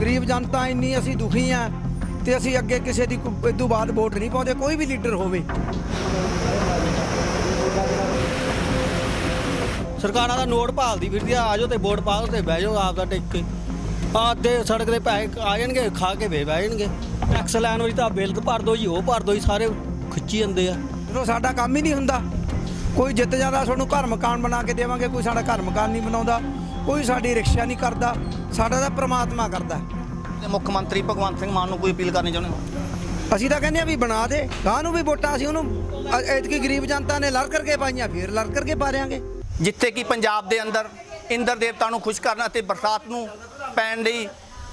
ਗਰੀਬ ਜਨਤਾ ਇੰਨੀ ਅਸੀਂ ਦੁਖੀ ਆ ਤੇ ਅਸੀਂ ਅੱਗੇ ਕਿਸੇ ਦੀ ਕੋਈ- ਇਦੋਂ ਬਾਅਦ ਵੋਟ ਨਹੀਂ ਪਾਉਂਦੇ, ਕੋਈ ਵੀ ਲੀਡਰ ਹੋਵੇ। ਸਰਕਾਰਾਂ ਦਾ ਨੋਟ ਭਾਲਦੀ ਫਿਰਦੀ ਆ ਆਜੋ ਤੇ ਵੋਟ ਪਾ ਦਿਓ ਤੇ ਬਹਿ ਜਾਓ ਆਪ ਦਾ ਟਿਕ ਕੇ। ਆਦੇ ਸੜਕ ਦੇ ਪੈਸੇ ਆ ਜਾਣਗੇ, ਖਾ ਕੇ ਵੇ ਬਹਿ ਜਾਣਗੇ। ਟੈਕਸ ਲੈਣ ਵਾਲੀ ਤਾਂ ਬਿੱਲ ਭਰ ਦੋ ਜੀ, ਉਹ ਭਰ ਦੋ ਜੀ, ਸਾਰੇ ਖਿੱਚੀ ਜਾਂਦੇ ਆ। ਜਦੋਂ ਸਾਡਾ ਕੰਮ ਹੀ ਨਹੀਂ ਹੁੰਦਾ, ਕੋਈ ਜਿੱਤ ਜਾਂਦਾ ਤੁਹਾਨੂੰ ਘਰ ਮਕਾਨ ਬਣਾ ਕੇ ਦੇਵਾਂਗੇ, ਕੋਈ ਸਾਡਾ ਘਰ ਮਕਾਨ ਨਹੀਂ ਬਣਾਉਂਦਾ। ਕੋਈ ਸਾਡੀ ਰਿਕਸ਼ਾ ਨਹੀਂ ਕਰਦਾ ਸਾਡਾ ਤਾਂ ਪ੍ਰਮਾਤਮਾ ਕਰਦਾ। ਤੇ ਮੁੱਖ ਮੰਤਰੀ ਭਗਵੰਤ ਸਿੰਘ ਮਾਨ ਨੂੰ ਕੋਈ ਅਪੀਲ ਕਰਨੀ ਚਾਹੁੰਦੇ ਅਸੀਂ ਤਾਂ ਕਹਿੰਦੇ ਆ ਵੀ ਬਣਾ ਦੇ ਗਾਂ ਨੂੰ ਵੀ ਵੋਟਾਂ ਅਸੀਂ ਉਹਨੂੰ ਅ- ਐਤਕੀ ਗਰੀਬ ਜਨਤਾ ਨੇ ਲੜ ਕਰਕੇ ਪਾਈਆਂ ਫਿਰ ਲੜ ਕਰਕੇ ਪਾ ਰਿਆਂਗੇ ਜਿੱਥੇ ਕਿ ਪੰਜਾਬ ਦੇ ਅੰਦਰ ਇੰਦਰ ਦੇਵਤਾ ਨੂੰ ਖੁਸ਼ ਕਰਨ ਅਤੇ ਬਰਸਾਤ ਨੂੰ ਪੈਣ ਲਈ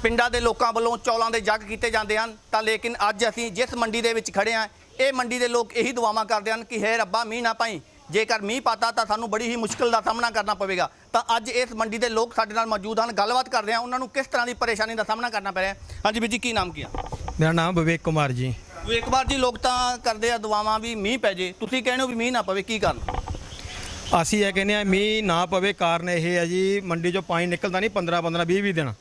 ਪਿੰਡਾਂ ਦੇ ਲੋਕਾਂ ਵੱਲੋਂ ਚੌਲਾਂ ਦੇ ਜੱਗ ਕੀਤੇ ਜਾਂਦੇ ਹਨ ਤਾਂ ਲੇਕਿਨ ਅੱਜ ਅਸੀਂ ਜਿਸ ਮੰਡੀ ਦੇ ਵਿੱਚ ਖੜੇ ਹਾਂ ਇਹ ਮੰਡੀ ਦੇ ਲੋਕ ਇਹੀ ਦੁਆਵਾਂ ਕਰਦੇ ਹਨ ਕਿ ਹੈ ਰੱਬਾ ਮੀਂਹ ਨਾ ਪਾਈ ਜੇਕਰ ਮੀਂਹ ਪਾਤਾ ਤਾਂ ਸਾਨੂੰ ਬੜੀ ਹੀ ਮੁਸ਼ਕਲ ਦਾ ਸਾਹਮਣਾ ਕਰਨਾ ਪਵੇਗਾ। ਤਾਂ ਅੱਜ ਇਸ ਮੰਡੀ ਦੇ ਲੋਕ ਸਾਡੇ ਨਾਲ ਮੌਜੂਦ ਹਨ ਗੱਲਬਾਤ ਕਰਦੇ ਹਾਂ ਉਹਨਾਂ ਨੂੰ ਕਿਸ ਤਰ੍ਹਾਂ ਦੀ ਪਰੇਸ਼ਾਨੀ ਦਾ ਸਾਹਮਣਾ ਕਰਨਾ ਪੈ ਰਿਹਾ ਹਾਂਜੀ ਵੀਰ ਜੀ ਕੀ ਨਾਮ ਕੀ ਆ? ਮੇਰਾ ਨਾਮ ਵਿਵੇਕ ਕੁਮਾਰ ਜੀ। ਇੱਕ ਵਾਰ ਜੀ ਲੋਕ ਤਾਂ ਕਰਦੇ ਆ ਦੁਆਵਾਂ ਵੀ ਮੀਂਹ ਪੈ ਜੇ। ਤੁਸੀਂ ਕਹਿੰਦੇ ਹੋ ਵੀ ਮੀਂਹ ਨਾ ਪਵੇ ਕੀ ਕਾਰਨ? ਅਸੀਂ ਇਹ ਕਹਿੰਦੇ ਆ ਮੀਂਹ ਨਾ ਪਵੇ ਕਾਰਨ ਇਹ ਹੈ ਜੀ ਮੰਡੀ ਚੋਂ ਪਾਣੀ ਨਿਕਲਦਾ ਨਹੀਂ 15 15 20 20 ਦਿਨ।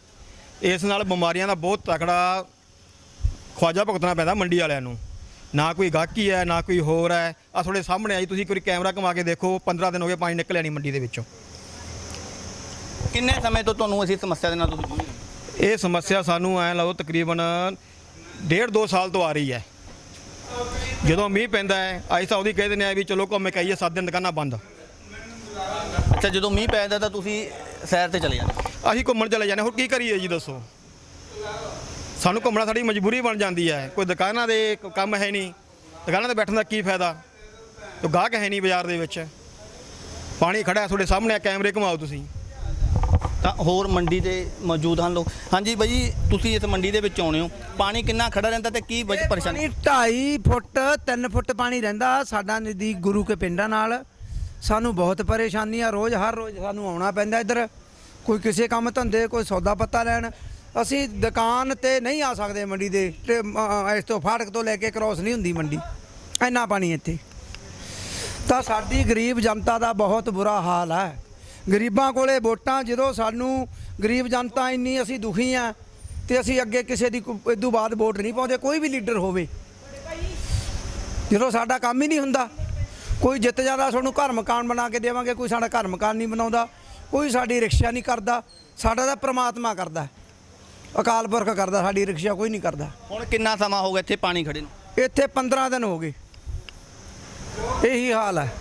ਇਸ ਨਾਲ ਬਿਮਾਰੀਆਂ ਦਾ ਬਹੁਤ ਤਕੜਾ ਖਵਾਜਾ ਭੁਗਤਣਾ ਪੈਂਦਾ ਮੰਡੀ ਵਾਲਿਆਂ ਨੂੰ। ਨਾ ਕੋਈ ਗਾਹਕੀ ਹੈ ਨਾ ਕੋਈ ਹੋਰ ਹੈ। ਆ ਤੁਹਾਡੇ ਸਾਹਮਣੇ ਆਈ ਤੁਸੀਂ ਕੋਈ ਕੈਮਰਾ ਘੁਮਾ ਕੇ ਦੇਖੋ 15 ਦਿਨ ਹੋ ਗਏ ਪਾਣੀ ਨਿਕਲਿਆ ਨਹੀਂ ਮੰਡੀ ਦੇ ਵਿੱਚੋਂ। ਕਿੰਨੇ ਸਮੇਂ ਤੋਂ ਤੁਹਾਨੂੰ ਅਸੀਂ ਸਮੱਸਿਆ ਦੇ ਨਾਲ ਤੁਸੀਂ ਜੂਝ ਰਹੇ ਹੋ? ਇਹ ਸਮੱਸਿਆ ਸਾਨੂੰ ਐ ਲਓ ਤਕਰੀਬਨ ਡੇਢ ਦੋ ਸਾਲ ਤੋਂ ਆ ਰਹੀ ਹੈ। ਜਦੋਂ ਮੀਂਹ ਪੈਂਦਾ ਹੈ ਅਸੀਂ ਤਾਂ ਉਹਦੀ ਕਹਿ ਦਿੰਦੇ ਆ ਵੀ ਚਲੋ ਘੁੰਮ ਕੇ ਆਈਏ 7 ਦਿਨ ਦੁਕਾਨਾਂ ਬੰਦ। ਅੱਛਾ ਜਦੋਂ ਮੀਂਹ ਪੈਂਦਾ ਤਾਂ ਤੁਸੀਂ ਸੈਰ ਤੇ ਚਲੇ ਜਾਂਦੇ? ਅਸੀਂ ਘੁੰਮਣ ਚਲੇ ਜਾਂਦੇ ਹੋਰ ਕੀ ਕਰੀਏ ਜੀ ਦੱਸੋ? ਸਾਨੂੰ ਘੁੰਮਣਾ ਸਾਡੀ ਮਜਬੂਰੀ ਬਣ ਜਾਂਦੀ ਹੈ। ਕੋਈ ਦੁਕਾਨਾਂ ਦੇ ਕ- ਕੰਮ ਹੈ ਨਹੀਂ। ਦੁਕਾਨਾਂ ਤੇ ਬੈਠਣ ਦਾ ਕੀ ਫਾਇਦਾ? ਤੇ ਗਾਹਕ ਹੈ ਨਹੀਂ ਬਾਜ਼ਾਰ ਦੇ ਵਿੱਚ। ਪਾਣੀ ਖੜਾ ਹੈ ਤੁਹਾਡੇ ਸਾਹਮਣੇ ਆ, ਕੈਮਰੇ ਘੁਮਾਓ ਤੁਸੀਂ। ਤਾਂ ਹੋਰ ਮੰਡੀ ਦੇ ਮੌਜੂਦ ਹਨ ਲੋਕ। ਹਾਂਜੀ ਬਾਈ ਜੀ, ਤੁਸੀਂ ਇਸ ਮੰਡੀ ਦੇ ਵਿੱਚ ਆਉਣੇ ਹੋ। ਪਾਣੀ ਕਿੰਨਾ ਖੜਾ ਰਹਿੰਦਾ ਤੇ ਕੀ ਵਜ੍ਹਾ ਪਰੇਸ਼ਾਨੀ? ਪਾਣੀ 2.5 ਫੁੱਟ 3 ਫੁੱਟ ਪਾਣੀ ਰਹਿੰਦਾ ਸਾਡਾ ਨਜ਼ਦੀਕ ਗੁਰੂ ਕੇ ਪਿੰਡਾਂ ਨਾਲ। ਸਾਨੂੰ ਬਹੁਤ ਪਰੇਸ਼ਾਨੀ ਆ ਰੋਜ਼ ਹਰ ਰੋਜ਼ ਸਾਨੂੰ ਆਉਣਾ ਪੈਂਦਾ ਇੱਧਰ। ਕੋਈ ਕਿਸੇ ਕੰਮ ਧੰਦੇ ਕੋਈ ਸੌਦਾ ਪੱਤਾ ਲੈਣ। ਅਸੀਂ ਦੁਕਾਨ ਤੇ ਨਹੀਂ ਆ ਸਕਦੇ ਮੰਡੀ ਦੇ। ਤੇ, ਇਸ ਤੋਂ ਫਾਟਕ ਤੋਂ ਲੈ ਕੇ ਕ੍ਰੋਸ ਨਹੀਂ ਹੁੰਦੀ ਮੰਡੀ। ਇੰਨਾ ਪਾਣੀ ਇੱਥੇ। ਤਾਂ ਸਾਡੀ ਗਰੀਬ ਜਨਤਾ ਦਾ ਬਹੁਤ ਬੁਰਾ ਹਾਲ ਹੈ। ਗਰੀਬਾਂ ਕੋਲੇ ਵੋਟਾਂ ਜਦੋਂ ਸਾਨੂੰ ਗਰੀਬ ਜਨਤਾ ਇੰਨੀ ਅਸੀਂ ਦੁਖੀ ਆ ਤੇ ਅਸੀਂ ਅੱਗੇ ਕਿਸੇ ਦੀ ਇਦੋਂ ਬਾਅਦ ਵੋਟ ਨਹੀਂ ਪਾਉਂਦੇ ਕੋਈ ਵੀ ਲੀਡਰ ਹੋਵੇ। ਜਦੋਂ ਸਾਡਾ ਕੰਮ ਹੀ ਨਹੀਂ ਹੁੰਦਾ ਕੋਈ ਜਿੱਤ ਜਾਂਦਾ ਸਾਨੂੰ ਘਰ ਮਕਾਨ ਬਣਾ ਕੇ ਦੇਵਾਂਗੇ ਕੋਈ ਸਾਡਾ ਘਰ ਮਕਾਨ ਨਹੀਂ ਬਣਾਉਂਦਾ ਕੋਈ ਸਾਡੀ ਰਿਕਸ਼ਾ ਨਹੀਂ ਕਰਦਾ ਸਾਡਾ ਤਾਂ ਪ੍ਰਮਾਤਮਾ ਕਰਦਾ। ਅਕਾਲ ਪੁਰਖ ਕਰਦਾ ਸਾਡੀ ਰਿਕਸ਼ਾ ਕੋਈ ਨਹੀਂ ਕਰਦਾ। ਹੁਣ ਕਿੰਨਾ ਸਮਾਂ ਹੋ ਗਿਆ ਇੱਥੇ ਪਾਣੀ ਖੜੇ ਨੂੰ? ਇੱਥੇ 15 ਦਿਨ ਹੋ ਗਏ। ਇਹੀ ਹਾਲ ਹੈ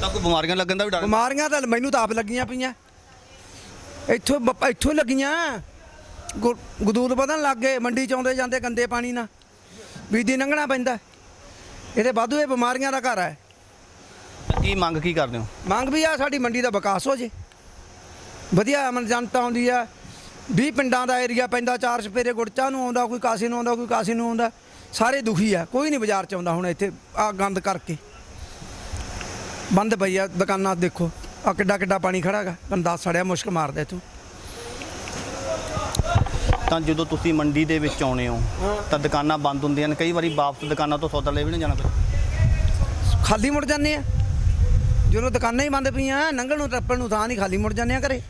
ਤਾਂ ਕੋਈ ਬਿਮਾਰੀਆਂ ਲੱਗਣ ਦਾ ਵੀ ਡਰ ਬਿਮਾਰੀਆਂ ਤਾਂ ਮੈਨੂੰ ਤਾਂ ਆਪ ਲੱਗੀਆਂ ਪਈਆਂ। ਇੱਥੋਂ ਬ- ਇੱਥੋਂ ਲੱਗੀਆਂ। ਗੁ- ਗਦੂਦ ਵਧਣ ਲੱਗ ਗਏ ਮੰਡੀ ਚ ਆਉਂਦੇ ਜਾਂਦੇ ਗੰਦੇ ਪਾਣੀ ਨਾਲ। ਬੀਦੀ ਲੰਘਣਾ ਪੈਂਦਾ। ਇਹਦੇ ਵਾਧੂ ਇਹ ਬਿਮਾਰੀਆਂ ਦਾ ਘਰ ਹੈ। ਤਾਂ ਕੀ ਮੰਗ ਕੀ ਕਰਦੇ ਹੋ? ਮੰਗ ਵੀ ਆ ਸਾਡੀ ਮੰਡੀ ਦਾ ਵਿਕਾਸ ਹੋ ਜੇ। ਵਧੀਆ ਅਮਨ ਜਨਤਾ ਆਉਂਦੀ ਆ। 20 ਪਿੰਡਾਂ ਦਾ ਏਰੀਆ ਪੈਂਦਾ ਚਾਰ ਸਪੇਰੇ ਗੁੜਚਾ ਨੂੰ ਆਉਂਦਾ ਕੋਈ ਕਾਸੀ ਨੂੰ ਆਉਂਦਾ ਕੋਈ ਕਾਸੀ ਨੂੰ ਆਉਂਦਾ। ਸਾਰੇ ਦੁਖੀ ਆ ਕੋਈ ਨਹੀਂ ਬਾਜ਼ਾਰ ਚ ਆਉਂਦਾ ਹੁਣ ਇੱਥੇ ਆ ਗੰਦ ਕਰਕੇ। ਬੰਦ ਪਈ ਆ ਦੁਕਾਨਾਂ ਦੇਖੋ। ਆ ਕਿੱਡਾ ਕਿੱਡਾ ਪਾਣੀ ਖੜਾਗਾ ਗੰਦਾ ਸੜਿਆ ਮੁਸ਼ਕ ਮਾਰਦਾ ਇੱਥੋਂ। ਤਾਂ ਜਦੋਂ ਤੁਸੀਂ ਮੰਡੀ ਦੇ ਵਿੱਚ ਆਉਣੇ ਹੋ ਤਾਂ ਦੁਕਾਨਾਂ ਬੰਦ ਹੁੰਦੀਆਂ ਨੇ। ਕਈ ਵਾਰੀ ਵਾਪਸ ਦੁਕਾਨਾਂ ਤੋਂ ਸੌਦਾ ਲੈ ਵੀ ਨਹੀਂ ਜਾਣਾ ਪੈਂਦਾ ਖਾਲੀ ਮੁੜ ਜਾਂਦੇ ਆ। ਜਦੋਂ ਦੁਕਾਨਾਂ ਹੀ ਬੰਦ ਪਈਆਂ ਨੰਗਲ ਨੂੰ ਟੱਪਣ ਨੂੰ ਥਾਂ ਨਹੀਂ ਖਾਲੀ ਮੁੜ ਜਾਂਦੇ ਆ ਘਰੇ।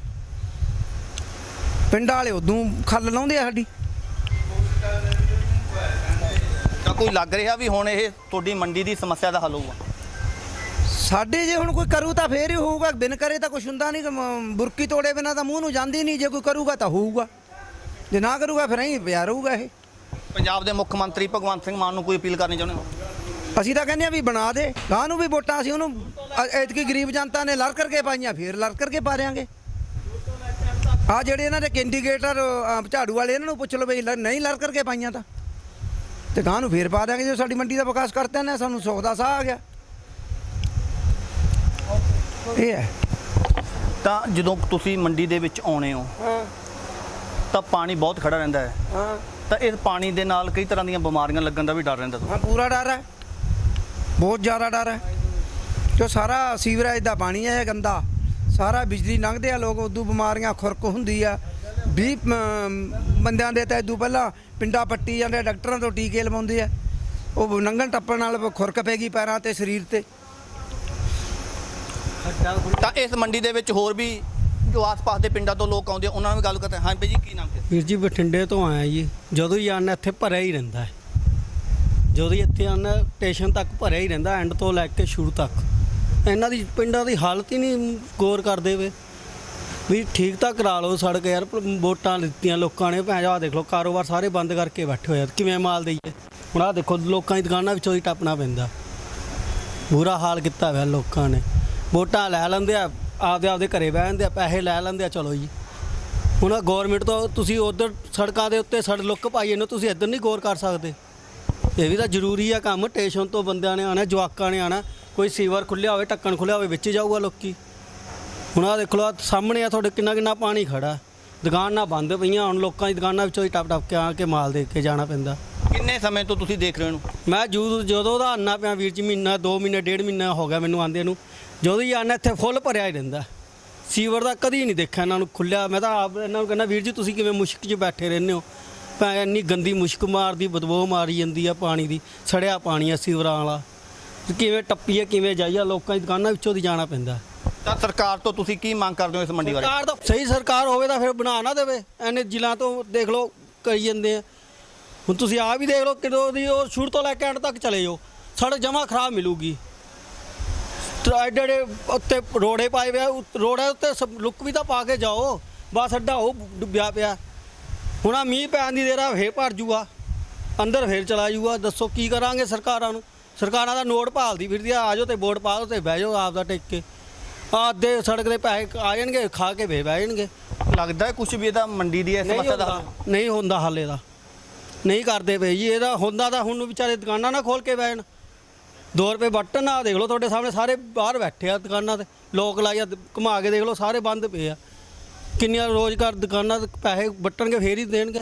ਪਿੰਡਾਂ ਵਾਲੇ ਉਦੋਂ ਖੱਲ ਲਾਉਂਦੇ ਆ ਸਾਡੀ। ਤਾਂ ਕੋਈ ਲੱਗ ਰਿਹਾ ਵੀ ਹੁਣ ਇਹ ਤੁਹਾਡੀ ਮੰਡੀ ਦੀ ਸਮੱਸਿਆ ਦਾ ਹੱਲ ਹੋਊਗਾ? ਸਾਡੇ ਜੇ ਹੁਣ ਕੋਈ ਕਰੂ ਤਾਂ ਫੇਰ ਹੀ ਹੋਊਗਾ ਬਿਨ ਕਰੇ ਤਾਂ ਕੁਛ ਹੁੰਦਾ ਨਹੀਂ ਬੁਰਕੀ ਤੋੜੇ ਬਿਨਾ ਤਾਂ ਮੂੰਹ ਨੂੰ ਜਾਂਦੀ ਨਹੀਂ ਜੇ ਕੋਈ ਕਰੂਗਾ ਤਾਂ ਹੋਊਗਾ। ਜੇ ਨਾ ਕਰੂਗਾ ਫਿਰ ਐਂ ਪਿਆ ਰਹੂਗਾ ਇਹ। ਪੰਜਾਬ ਦੇ ਮੁੱਖ ਮੰਤਰੀ ਭਗਵੰਤ ਸਿੰਘ ਮਾਨ ਨੂੰ ਕੋਈ ਅਪੀਲ ਕਰਨੀ ਚਾਹੁੰਦੇ ਹੋ? ਅਸੀਂ ਤਾਂ ਕਹਿੰਦੇ ਆ ਵੀ ਬਣਾ ਦੇ ਗਾਂ ਨੂੰ ਵੀ ਵੋਟਾਂ ਅਸੀਂ ਉਹਨੂੰ ਐਤਕੀ ਗਰੀਬ ਜਨਤਾ ਨੇ ਲੜ ਕਰਕੇ ਪਾਈਆਂ ਫੇਰ ਲੜ ਕਰਕੇ ਪਾ ਦਿਆਂਗੇ। ਆ ਜਿਹੜੇ ਇਹਨਾਂ ਦੇ ਕੈਂਡੀਡੇਟਰ ਝਾੜੂ ਵਾਲੇ ਇਹਨਾਂ ਨੂੰ ਪੁੱਛ ਲਓ ਵੀ ਲ- ਨਹੀਂ ਲੜ ਕਰਕੇ ਪਾਈਆਂ ਤਾਂ। ਤੇ ਗਾਂ ਨੂੰ ਫੇਰ ਪਾ ਦਿਆਂਗੇ ਜੇ ਸਾਡੀ ਮੰਡੀ ਦਾ ਵਿਕਾਸ ਕਰਤੇ ਨੇ ਸਾਨੂੰ ਸੁੱਖ ਦਾ ਸਾਹ ਆ ਗਿਆ। ਇਹ ਹੈ। ਤਾਂ ਜਦੋਂ ਤੁਸੀਂ ਮੰਡੀ ਦੇ ਵਿੱਚ ਆਉਣੇ ਹੋ ਹਾਂ। ਤਾਂ ਪਾਣੀ ਬਹੁਤ ਖੜਾ ਰਹਿੰਦਾ ਹੈ। ਹਾਂ। ਤਾਂ ਇਸ ਪਾਣੀ ਦੇ ਨਾਲ ਕਈ ਤਰ੍ਹਾਂ ਦੀਆਂ ਬਿਮਾਰੀਆਂ ਲੱਗਣ ਦਾ ਵੀ ਡਰ ਰਹਿੰਦਾ। ਹਾਂ ਪੂਰਾ ਡਰ ਹੈ। ਬਹੁਤ ਜ਼ਿਆਦਾ ਡਰ ਹੈ। ਜੋ ਸਾਰਾ ਸੀਵਰੇਜ ਦਾ ਪਾਣੀ ਹੈ ਇਹ ਗੰਦਾ। ਸਾਰਾ ਬਿਜਲੀ ਲੰਘਦੇ ਆ ਲੋਕ ਉਦੋਂ ਬਿਮਾਰੀਆਂ ਖੁਰਕ ਹੁੰਦੀ ਆ। 20 ਬੰਦਿਆਂ ਦੇ ਤਾਂ ਇਦੋਂ ਪਹਿਲਾਂ ਪਿੰਡਾ ਪੱਟੀ ਜਾਂਦੇ ਡਾਕਟਰਾਂ ਤੋਂ ਟੀਕੇ ਲਵਾਉਂਦੇ ਆ। ਉਹ ਨੰਗਣ ਟੱਪਣ ਨਾਲ ਖੁਰਕ ਪੈਗੀ ਪੈਰਾਂ ਤੇ ਸਰੀਰ ਤੇ। ਤਾਂ ਇਸ ਮੰਡੀ ਦੇ ਵਿੱਚ ਹੋਰ ਵੀ ਜੋ ਆਸ-ਪਾਸ ਦੇ ਪਿੰਡਾਂ ਤੋਂ ਲੋਕ ਆਉਂਦੇ ਆ, ਉਹਨਾਂ ਨਾਲ ਵੀ ਗੱਲ ਕਰਦੇ ਹਾਂ। ਬਈ ਜੀ ਕੀ ਨਾਮ ਹੈ ਵੀਰ ਜੀ ਬਠਿੰਡੇ ਤੋਂ ਆਇਆ ਜੀ। ਜਦੋਂ ਹੀ ਆਉਣਾ ਇੱਥੇ ਭਰਿਆ ਹੀ ਰਹਿੰਦਾ ਹੈ। ਜਦੋਂ ਹੀ ਇੱਥੇ ਆਉਣਾ ਸਟੇਸ਼ਨ ਤੱਕ ਭਰਿਆ ਹੀ ਰਹਿੰਦਾ ਐਂਡ ਤੋਂ ਲੈ ਕੇ ਸ਼ੁਰੂ ਤੱਕ। ਇਹਨਾਂ ਦੀ ਪਿੰਡਾਂ ਦੀ ਹਾਲਤ ਹੀ ਨਹੀਂ ਗੌਰ ਕਰਦੇ ਵੇ। ਵੀ ਠੀਕ ਤਾਂ ਕਰਾ ਲਓ ਸੜਕ ਯਾਰ ਪਰ ਵੋਟਾਂ ਦਿੱਤੀਆਂ ਲੋਕਾਂ ਨੇ। ਭੈਣ ਜਾ ਦੇਖ ਲਓ ਕਾਰੋਬਾਰ ਸਾਰੇ ਬੰਦ ਕਰਕੇ ਬੈਠੇ ਹੋਏ ਆ। ਕਿਵੇਂ ਮਾਲ ਦਈਏ? ਹੁਣ ਆਹ ਦੇਖੋ ਲੋਕਾਂ ਦੀ ਦੁਕਾਨਾਂ ਵਿੱਚੋਂ ਹੀ ਟੱਪਣਾ ਪੈਂਦਾ। ਬੁਰਾ ਹਾਲ ਕੀਤਾ ਹੋਇਆ ਲੋਕਾਂ ਨੇ। ਵੋਟਾਂ ਲੈ ਲੈਂਦੇ ਆ ਆਪਦੇ ਆਪਦੇ ਘਰੇ ਬਹਿ ਜਾਂਦੇ ਆ ਪੈਸੇ ਲੈ ਲੈਂਦੇ ਆ ਚਲੋ ਜੀ। ਹੁਣ ਗਵਰਨਮੈਂਟ ਤੋਂ ਤੁਸੀਂ ਉਧਰ ਸੜਕਾਂ ਦੇ ਉੱਤੇ ਸੜ ਲੁੱਕ ਪਾਈ ਇਹਨੂੰ ਤੁਸੀਂ ਇੱਧਰ ਨਹੀਂ ਗੌਰ ਕਰ ਸਕਦੇ। ਇਹ ਵੀ ਤਾਂ ਜ਼ਰੂਰੀ ਆ ਕੰਮ ਸਟੇਸ਼ਨ ਤੋਂ ਬੰਦਿਆਂ ਨੇ ਆਣਾ ਜਵਾਕਾਂ ਨੇ ਆਣਾ ਕੋਈ ਸੀਵਰ ਖੁੱਲਿਆ ਹੋਵੇ ਢੱਕਣ ਖੁੱਲਿਆ ਹੋਵੇ ਵਿੱਚ ਜਾਊਗਾ ਲੋਕੀ। ਹੁਣ ਆ ਦੇਖ ਲਓ ਸਾਹਮਣੇ ਆ ਤੁਹਾਡੇ ਕਿੰਨਾ ਕਿੰਨਾ ਪਾਣੀ ਖੜਾ। ਦੁਕਾਨਾਂ ਬੰਦ ਪਈਆਂ ਹੁਣ ਲੋਕਾਂ ਦੀ ਦੁਕਾਨਾਂ ਵਿੱਚੋਂ ਹੀ ਟੱਪ ਟੱਪ ਕੇ ਆ ਕੇ ਮਾਲ ਦੇ ਕੇ ਜਾਣਾ ਪੈਂਦਾ। ਕਿੰਨੇ ਸਮੇਂ ਤੋਂ ਤੁਸੀਂ ਦੇਖ ਰਹੇ ਹੋ ਮੈਂ ਜਦੋਂ ਜਦੋਂ ਦਾ ਆਨਾ ਪਿਆ ਵੀਰ ਜੀ ਮਹੀਨਾ 2 ਮਹੀਨੇ ਡੇਢ ਮਹੀਨਾ ਹੋ ਗਿਆ ਮੈਨੂੰ ਆਂਦੇ ਨੂੰ। ਜਦੋਂ ਹੀ ਆਨਾ ਇੱਥੇ ਫੁੱਲ ਭਰਿਆ ਹੀ ਰਹਿੰਦਾ। ਸੀਵਰ ਦਾ ਕਦੀ ਨਹੀਂ ਦੇਖਿਆ ਇਹਨਾਂ ਨੂੰ ਖੁੱਲਿਆ। ਮੈਂ ਤਾਂ ਆਪ ਇਹਨਾਂ ਨੂੰ ਕਹਿੰਦਾ ਵੀਰ ਜੀ ਤੁਸੀਂ ਕਿਵੇਂ ਮੁਸ਼ਕ 'ਚ ਬੈਠੇ ਰਹਿੰਦੇ ਹੋ? ਭੈ ਇੰਨੀ ਗੰਦੀ ਮੁਸ਼ਕ ਮਾਰਦੀ ਬਦਬੂ ਮਾਰੀ ਜਾਂਦੀ ਆ ਪਾਣੀ ਦੀ ਸੜਿਆ ਪਾਣੀ ਆ ਸੀਵਰਾਂ ਵਾਲਾ। ਕਿਵੇਂ ਟੱਪੀਏ ਕਿਵੇਂ ਜਾਈਏ ਲੋਕਾਂ ਦੀ ਦੁਕਾਨਾਂ ਵਿੱਚੋਂ ਦੀ ਜਾਣਾ ਪੈਂਦਾ। ਤਾਂ ਸਰਕਾਰ ਤੋਂ ਤੁਸੀਂ ਕੀ ਮੰਗ ਕਰਦੇ ਹੋ ਇਸ ਮੰਡੀ ਬਾਰੇ? ਸਰਕਾਰ ਤਾਂ ਸਹੀ ਸਰਕਾਰ ਹੋਵੇ ਤਾਂ ਫਿਰ ਬਣਾ ਨਾ ਦੇਵੇ। ਐਨੇ ਜ਼ਿਲ੍ਹਾ ਤੋਂ ਦੇਖ ਲਓ ਕਰੀ ਜਾਂਦੇ ਆ। ਹੁਣ ਤੁਸੀਂ ਆਪ ਹੀ ਦੇਖ ਲਓ ਕਿਦੋਂ ਦੀ ਉਹ ਸ਼ੁਰੂ ਤੋਂ ਲੈ ਕੇ ਐਂਡ ਤੱਕ ਚਲੇ ਜਾਓ। ਸੜਕ ਜਮਾ ਖਰਾਬ ਮਿਲੂਗੀ। ਐਡੇ ਐਡੇ ਉੱਤੇ ਰੋੜੇ ਪਾਏ ਹੋਏ ਆ ਉਤ- ਰੋੜਾਂ ਉੱਤੇ ਸਭ ਲੁੱਕ ਵੀ ਤਾਂ ਪਾ ਕੇ ਜਾਓ। ਬਸ ਅੱਡਾ ਉਹ ਡੁੱਬਿਆ ਪਿਆ। ਹੁਣ ਆ ਮੀਂਹ ਪੈਣ ਦੀ ਦੇਰ ਆ ਫੇਰ ਭਰ ਜੂਗਾ। ਅੰਦਰ ਫੇਰ ਚਲਾ ਜੂਗਾ। ਦੱਸੋ ਕੀ ਕਰਾਂਗੇ ਸਰਕਾਰਾਂ ਨੂੰ? ਸਰਕਾਰਾਂ ਦਾ ਨੋਟ ਭਾਲਦੀ ਫਿਰਦੀ ਆ ਆਜੋ ਤੇ ਵੋਟ ਪਾ ਦਿਓ ਤੇ ਬਹਿ ਜਾਓ ਆਪ ਦਾ ਟਿਕ ਕੇ। ਆਹ ਅੱਧੇ ਸੜਕ ਦੇ ਪੈਸੇ ਆ ਜਾਣਗੇ ਖਾ ਕੇ ਫੇਰ ਬਹਿ ਜਾਣਗੇ। ਲੱਗਦਾ ਕੁਝ ਵੀ ਇਹਦਾ ਮੰਡੀ ਦੀ ਇਸ ਨਹੀਂ ਸਮੱਸਿਆ ਦਾ? ਹੁੰਦਾ। ਨਹੀਂ ਹੁੰਦਾ ਹਾਲੇ ਦਾ। ਨਹੀਂ ਕਰਦੇ ਪਏ ਜੀ ਇਹਦਾ ਹੁੰਦਾ ਤਾਂ ਹੁਣ ਵਿਚਾਰੇ ਦੁਕਾਨਾਂ ਨਾ ਖੋਲ ਕੇ ਬੈਣ 2 ਰੁਪਏ ਬਟਨ ਆ ਦੇਖ ਲਓ, ਤੁਹਾਡੇ ਸਾਹਮਣੇ ਸਾਰੇ ਬਾਹਰ ਬੈਠੇ ਆ ਦੁਕਾਨਾਂ ਤੇ। ਲੋਕ ਲਾਇਆ ਘੁਮਾ ਕੇ ਦੇਖ ਲਓ, ਸਾਰੇ ਬੰਦ ਪਏ ਆ। ਕਿੰਨੀਆਂ ਰੋਜ਼ਗਾਰ ਦੁਕਾਨਾਂ ਤੇ ਪੈਸੇ ਵੱਟਣਗੇ ਫੇਰ ਹੀ ਦੇਣਗੇ।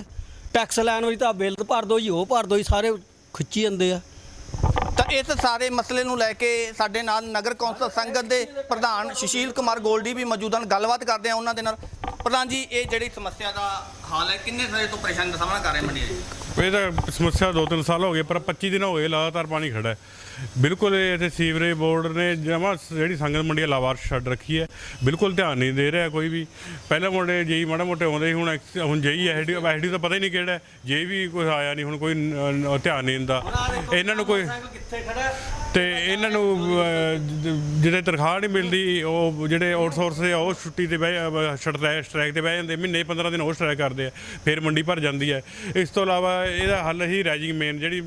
ਟੈਕਸ ਲੈਣ ਵਾਲੀ ਤਾਂ ਬਿੱਲ ਭਰ ਦੋ ਜੀ, ਉਹ ਭਰ ਦੋ ਜੀ, ਸਾਰੇ ਖਿੱਚੀ ਜਾਂਦੇ ਆ। ਤਾਂ ਇਸ ਸਾਰੇ ਮਸਲੇ ਨੂੰ ਲੈ ਕੇ ਸਾਡੇ ਨਾਲ ਨਗਰ ਕੌਂਸਲ ਸੰਗਤ ਦੇ ਪ੍ਰਧਾਨ ਸੁਸ਼ੀਲ ਕੁਮਾਰ ਗੋਲਡੀ ਵੀ ਮੌਜੂਦ ਹਨ। ਗੱਲਬਾਤ ਕਰਦੇ ਆ ਉਹਨਾਂ ਦੇ ਨਾਲ। ਪ੍ਰਧਾਨ ਜੀ, ਇਹ ਜਿਹੜੀ ਸਮੱਸਿਆ ਦਾ ਹਾਲ ਹੈ, ਕਿੰਨੇ ਸਮੇਂ ਤੋਂ ਪਰੇਸ਼ਾਨੀ ਦਾ ਸਾਹਮਣਾ ਕਰ ਰਹੇ ਮੰਡੀ ਜੀ? ਇਹ ਤਾਂ ਸਮੱਸਿਆ ਦੋ ਤਿੰਨ ਸਾਲ ਹੋ ਗਏ ਪਰ 25 ਦਿਨ ਹੋ ਗਏ ਲਗਾਤਾਰ ਪਾਣੀ ਖੜਾ ਹੈ। ਬਿਲਕੁਲ ਇਹ ਇੱਥੇ ਸੀਵਰੇਜ ਬੋਰਡ ਨੇ ਜਮਾ ਜਿਹੜੀ ਸੰਗਤ ਮੰਡੀ ਹੈ ਲਾਵਾਰਸ ਛੱਡ ਰੱਖੀ ਹੈ। ਬਿਲਕੁਲ ਧਿਆਨ ਨਹੀਂ ਦੇ ਰਿਹਾ ਕੋਈ ਵੀ। ਪਹਿਲਾਂ ਮੋਟੇ ਜੇਈ ਮਾੜਾ ਮੋਟੇ ਆਉਂਦੇ ਸੀ ਹੁਣ ਐਕਸ- ਹੁਣ ਜੇਈ ਐਸਡੀ ਐਸਡੀ ਤਾਂ ਪਤਾ ਹੀ ਨਹੀਂ ਕਿਹੜਾ ਹੈ। ਜੇ ਵੀ ਕੋਈ ਆਇਆ ਨਹੀਂ ਹੁਣ ਕੋਈ ਨ- ਧਿਆਨ ਨਹੀਂ ਦਿੰਦਾ। ਇਹਨਾਂ ਨੂੰ ਕੋਈ ਕਿੱਥੇ ਖੜਾ ਤੇ ਇਹਨਾਂ ਨੂੰ ਅਹ, ਜ- ਜਿਹੜੇ ਤਨਖਾਹ ਨਹੀਂ ਮਿਲਦੀ ਉਹ ਜਿਹੜੇ ਆਊਟਸੋਰਸ ਦੇ ਆ, ਉਹ ਛੁੱਟੀ ਤੇ ਬਹਿ ਸਟ੍ਰਾਈਕ ਸਟ੍ਰਾਈਕ ਤੇ ਬਹਿ ਜਾਂਦੇ ਮਹੀਨੇ 15 ਦਿਨ ਉਹ ਸਟ੍ਰਾਈਕ ਕਰਦੇ ਆ ਫਿਰ ਮੰਡੀ ਭਰ ਜਾਂਦੀ ਹੈ। ਇਸ ਤੋਂ ਇਲਾਵਾ ਇਹਦਾ ਹੱਲ ਹੀ ਰੈਜਿੰਗ ਮੇਨ ਜਿਹੜੀ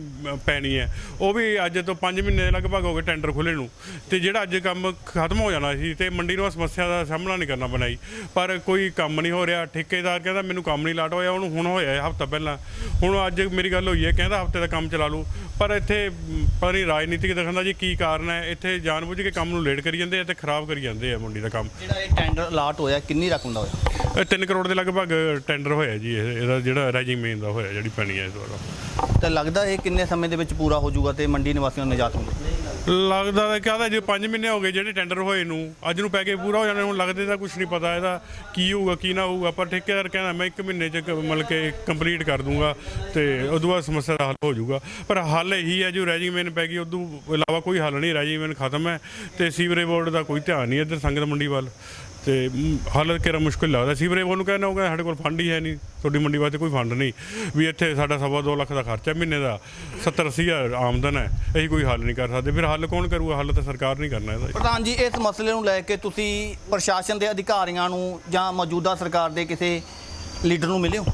ਪੈਣੀ ਹੈ। ਉਹ ਵੀ ਅੱਜ ਤੋਂ 5 ਮਹੀਨੇ ਲਗਭਗ ਹੋ ਗਏ ਟੈਂਡਰ ਖੁੱਲੇ ਨੂੰ। ਤੇ ਜਿਹੜਾ ਅੱਜ ਕੰਮ ਖਤਮ ਹੋ ਜਾਣਾ ਸੀ ਤੇ ਮੰਡੀ ਨੂੰ ਸਮੱਸਿਆ ਦਾ ਸਾਹਮਣਾ ਨਹੀਂ ਕਰਨਾ ਬਣਾਈ ਪਰ ਕੋਈ ਕੰਮ ਨਹੀਂ ਹੋ ਰਿਹਾ। ਠੇਕੇਦਾਰ ਕਹਿੰਦਾ ਮੈਨੂੰ ਕੰਮ ਨਹੀਂ ਲਾਟ ਹੋਇਆ ਉਹਨੂੰ ਹੁਣ ਹੋਇਆ ਹਫਤਾ ਪਹਿਲਾਂ। ਹੁਣ ਅੱਜ ਮੇਰੀ ਗੱਲ ਹੋਈ ਹੈ ਕਹਿੰਦਾ ਹਫ਼ਤੇ ਦਾ ਕੰਮ ਚਲਾ ਲੂ ਪਰ ਇੱਥੇ ਪਤਾ ਨਹੀਂ ਰਾਜਨੀਤਿਕ ਦਿਖਾਉਂਦਾ ਜੀ ਕੀ ਕਾਰਨ ਹੈ। ਇੱਥੇ ਜਾਣਬੁੱਝ ਕੇ ਕੰਮ ਨੂੰ ਲੇਟ ਕਰੀ ਜਾਂਦੇ ਆ ਤੇ ਖਰਾਬ ਕਰੀ ਜਾਂਦੇ ਆ ਮੰਡੀ ਦਾ ਕੰਮ। ਜਿਹੜਾ ਇਹ ਟੈਂਡਰ ਅਲਾਟ ਹੋਇਆ ਕਿੰਨੀ ਰਕਮ ਦਾ ਹੋਇਆ? ਇਹ 3 ਕਰੋੜ ਦੇ ਲਗਭਗ ਟੈਂਡਰ ਹੋਇਆ ਜੀ ਇਹ- ਇਹਦਾ ਜਿਹੜਾ ਰੈਜਿੰਗ ਮੇਨ ਦਾ ਹੋਇਆ ਜਿਹੜੀ ਪੈਣੀ ਹੈ। ਇਸ ਵਾਰ। ਤਾਂ ਲੱਗਦਾ ਇਹ ਕਿੰਨੇ ਸਮੇਂ ਦੇ ਵਿੱਚ ਪੂਰਾ ਹੋ ਜਾਊਗਾ ਤੇ ਮੰਡੀ ਨਿਵਾਸੀਆਂ ਨੂੰ ਨਿਜਾਤ ਮਿਲੂ? ਲੱਗਦਾ ਤਾਂ ਕਹਦਾ ਜੇ 5 ਮਹੀਨੇ ਹੋ ਗਏ ਜਿਹੜੇ ਟੈਂਡਰ ਹੋਏ ਨੂੰ ਅੱਜ ਨੂੰ ਪੈ ਕੇ ਪੂਰਾ ਹੋ ਜਾਣਾ ਹੁਣ ਲੱਗਦੇ ਤਾਂ ਕੁਝ ਨਹੀਂ ਪਤਾ ਇਹਦਾ ਕੀ ਹੋਊਗਾ ਕੀ ਨਾ ਹੋਊਗਾ ਪਰ ਠੇਕੇਦਾਰ ਕਹਿੰਦਾ ਮੈਂ 1 ਮਹੀਨੇ ਚ ਮਤਲਬ ਕਿ ਕੰਪਲੀਟ ਕਰ ਦੂੰਗਾ ਤੇ ਉਦੋਂ ਬਾਅਦ ਸਮੱਸਿਆ ਦਾ ਹੱਲ ਹੋ ਜਾਊਗਾ। ਪਰ ਹੱਲ ਇਹੀ ਹੈ ਜੋ ਰੈਜੀਮੈਨ ਪੈ ਗਈ ਉਦੋਂ ਇਲਾਵਾ ਕੋਈ ਹੱਲ ਨਹੀਂ ਰੈਜੀਮੈਨ ਖਤਮ ਹੈ ਤੇ ਸੀਵਰੇਜ ਬੋਰਡ ਦਾ ਕੋਈ ਧਿਆਨ ਨਹੀਂ ਇੱਧਰ ਸੰਗਤ ਮੰਡੀ ਵੱਲ। ਤੇ ਮ, ਹੱਲ ਕਿਹੜਾ ਮੁਸ਼ਕਿਲ ਲੱਗਦਾ। ਸੀਵਰੇਜ ਬੋਰਡ ਨੂੰ ਕਹਿਣਾ ਹੋਊਗਾ ਸਾਡੇ ਕੋਲ ਫੰਡ ਹੀ ਹੈ ਨਹੀਂ। ਤੁਹਾਡੀ ਮੰਡੀ ਵਾਸਤੇ ਕੋਈ ਫੰਡ ਨਹੀਂ। ਵੀ ਇੱਥੇ ਸਾਡਾ ਸਵਾ ਦੋ ਲੱਖ ਦਾ ਖਰਚਾ ਮਹੀਨੇ ਦਾ 70 ਅੱਸੀ ਹਜ਼ਾਰ ਆਮਦਨ ਹੈ। ਅਸੀਂ ਕੋਈ ਹੱਲ ਨਹੀਂ ਕਰ ਸਕਦੇ। ਫਿਰ ਹੱਲ ਕੌਣ ਕਰੂਗਾ? ਹੱਲ ਤਾਂ ਸਰਕਾਰ ਨਹੀਂ ਕਰਨਾ ਇਹਦਾ। ਪ੍ਰਧਾਨ ਜੀ ਇਸ ਮਸਲੇ ਨੂੰ ਲੈ ਕੇ ਤੁਸੀਂ ਪ੍ਰਸ਼ਾਸਨ ਦੇ ਅਧਿਕਾਰੀਆਂ ਨੂੰ ਜਾਂ ਮੌਜੂਦਾ ਸਰਕਾਰ ਦੇ ਕਿਸੇ ਲੀਡਰ ਨੂੰ ਮਿਲਿਓ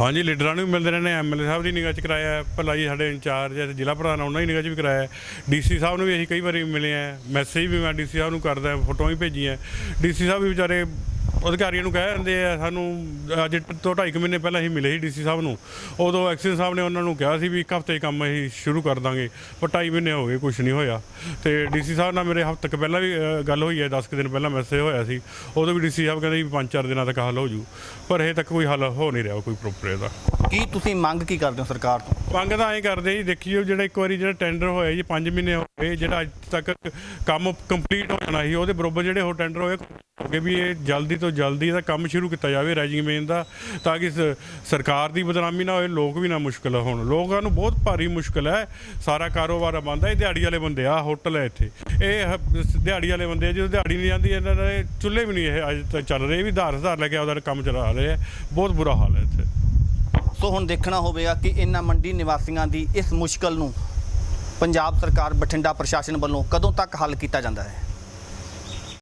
ਹਾਂਜੀ ਲੀਡਰਾਂ ਨੂੰ ਵੀ ਮਿਲਦੇ ਰਹਿੰਦੇ ਐਮਐਲਏ ਸਾਹਿਬ ਦੀ ਨਿਗਾਹ ਚ ਕਰਾਇਆ ਹੈ, ਭੱਲਾ ਜੀ ਸਾਡੇ ਇੰਚਾਰਜ ਹੈ ਜ਼ਿਲ੍ਹਾ ਪ੍ਰਧਾਨ ਉਹਨਾਂ ਦੀ ਨਿਗਾਹ ਚ ਵੀ ਕਰਾਇਆ ਡੀਸੀ ਸਾਹਿਬ ਨੂੰ ਵੀ ਅਸੀਂ ਕਈ ਵਾਰੀ ਮਿਲੇ ਆ ਮੈਸੇਜ ਵੀ ਮੈਂ ਡੀਸੀ ਸਾਹਿਬ ਨੂੰ ਕਰਦਾ ਫੋਟੋਆਂ ਵੀ ਭੇਜੀਆਂ। ਡੀਸੀ ਸਾਹਿਬ ਵੀ ਵਿਚਾਰੇ ਅਧਿਕਾਰੀਆਂ ਨੂੰ ਕਹਿ ਦਿੰਦੇ ਆ ਸਾਨੂੰ ਅੱਜ ਤੋਂ ਢਾਈ ਕੁ ਮਹੀਨੇ ਪਹਿਲਾਂ ਅਸੀਂ ਮਿਲੇ ਸੀ ਡੀਸੀ ਸਾਹਿਬ ਨੂੰ। ਉਦੋਂ ਐਕਸ਼ਨ ਸਾਹਿਬ ਨੇ ਉਹਨਾਂ ਨੂੰ ਕਿਹਾ ਸੀ ਵੀ ਇੱਕ ਹਫ਼ਤੇ ਕੰਮ ਅਸੀਂ ਸ਼ੁਰੂ ਕਰ ਦਾਂਗੇ ਪਰ ਢਾਈ ਮਹੀਨੇ ਹੋ ਗਏ ਕੁਝ ਨਹੀਂ ਹੋਇਆ। ਤੇ ਡੀਸੀ ਸਾਹਿਬ ਨਾਲ ਮੇਰੇ ਹਫ਼ਤੇ ਕੁ ਪਹਿਲਾਂ ਵੀ ਗੱਲ ਹੋਈ ਹੈ 10 ਕੁ ਦਿਨ ਪਹਿਲਾਂ ਮੈਸੇਜ ਹੋਇਆ ਸੀ। ਉਦੋਂ ਵੀ ਡੀਸੀ ਸਾਹਿਬ ਕਹਿੰਦੇ ਵੀ ਪੰਜ ਚਾਰ ਦਿਨਾਂ ਤੱਕ ਹੱਲ ਹੋ ਜੂ ਪਰ ਹਜੇ ਤੱਕ ਕੋਈ ਹੱਲ ਹੋ ਨਹੀਂ ਰਿਹਾ ਕੋਈ ਪ੍ਰੋਪਰ ਇਹਦਾ। ਕੀ ਤੁਸੀਂ ਮੰਗ ਕੀ ਕਰਦੇ ਹੋ ਸਰਕਾਰ ਤੋਂ? ਮੰਗ ਤਾਂ ਐਂ ਕਰਦੇ ਜੀ ਦੇਖੀਓ ਜਿਹੜਾ ਇੱਕ ਵਾਰੀ ਜਿਹੜਾ ਟੈਂਡਰ ਹੋਇਆ ਜੀ 5 ਮਹੀਨੇ ਹੋ ਗਏ ਜਿਹੜਾ ਅੱਜ ਤੱਕ ਕੰਮ ਕੰਪਲੀਟ ਹੋ ਜਾਣਾ ਸੀ ਉਹਦੇ ਬਰੋਬਰ ਜਿਹੜੇ ਹੋਰ ਟੈਂਡਰ ਹੋਏ ਹੋ ਗਏ ਵੀ ਇਹ ਜਲਦੀ ਤੋਂ ਜਲਦੀ ਇਹਦਾ ਕੰਮ ਸ਼ੁਰੂ ਕੀਤਾ ਜਾਵੇ ਰਾਈਜਿੰਗ ਮੇਨ ਦਾ, ਤਾਂ ਕਿ ਸ- ਸਰਕਾਰ ਦੀ ਬਦਨਾਮੀ ਨਾ ਹੋਏ, ਲੋਕ ਵੀ ਨਾ ਮੁਸ਼ਕਲ ਹੋਣ। ਲੋਕਾਂ ਨੂੰ ਬਹੁਤ ਭਾਰੀ ਮੁਸ਼ਕਲ ਹੈ। ਸਾਰਾ ਕਾਰੋਬਾਰ ਬੰਦ ਹੈ। ਇਹ ਦਿਹਾੜੀ ਵਾਲੇ ਬੰਦੇ ਆ, ਹੋਟਲ ਹੈ ਇੱਥੇ। ਇਹ ਹ- ਦਿਹਾੜੀ ਵਾਲੇ ਬੰਦੇ ਆ, ਜਦੋਂ ਦਿਹਾੜੀ ਨਹੀਂ ਜਾਂਦੀ, ਇਹਨਾਂ ਦੇ ਚੁੱਲ੍ਹੇ ਵੀ ਨਹੀਂ ਇਹ ਅੱਜ ਤੱਕ ਚੱਲ ਰਹੇ। ਇਹ ਵੀ ਧਾਰ ਧਾਰ ਲੈ ਕੇ ਉਹਦਾ ਕੰਮ ਚਲਾ ਰਹੇ ਆ। ਬਹੁਤ ਬੁਰਾ ਹਾਲ ਹੈ ਇੱਥੇ। ਸੋ ਹੁਣ ਦੇਖਣਾ ਹੋਵੇਗਾ ਕਿ ਇਹਨਾਂ ਮੰਡੀ ਨਿਵਾਸੀਆਂ ਦੀ ਇਸ ਮੁਸ਼ਕਲ ਨੂੰ ਪੰਜਾਬ ਸਰਕਾਰ, ਬਠਿੰਡਾ ਪ੍ਰਸ਼ਾਸਨ ਵੱਲੋਂ ਕਦੋਂ ਤੱਕ ਹੱਲ ਕੀਤਾ ਜਾਂਦਾ ਹੈ?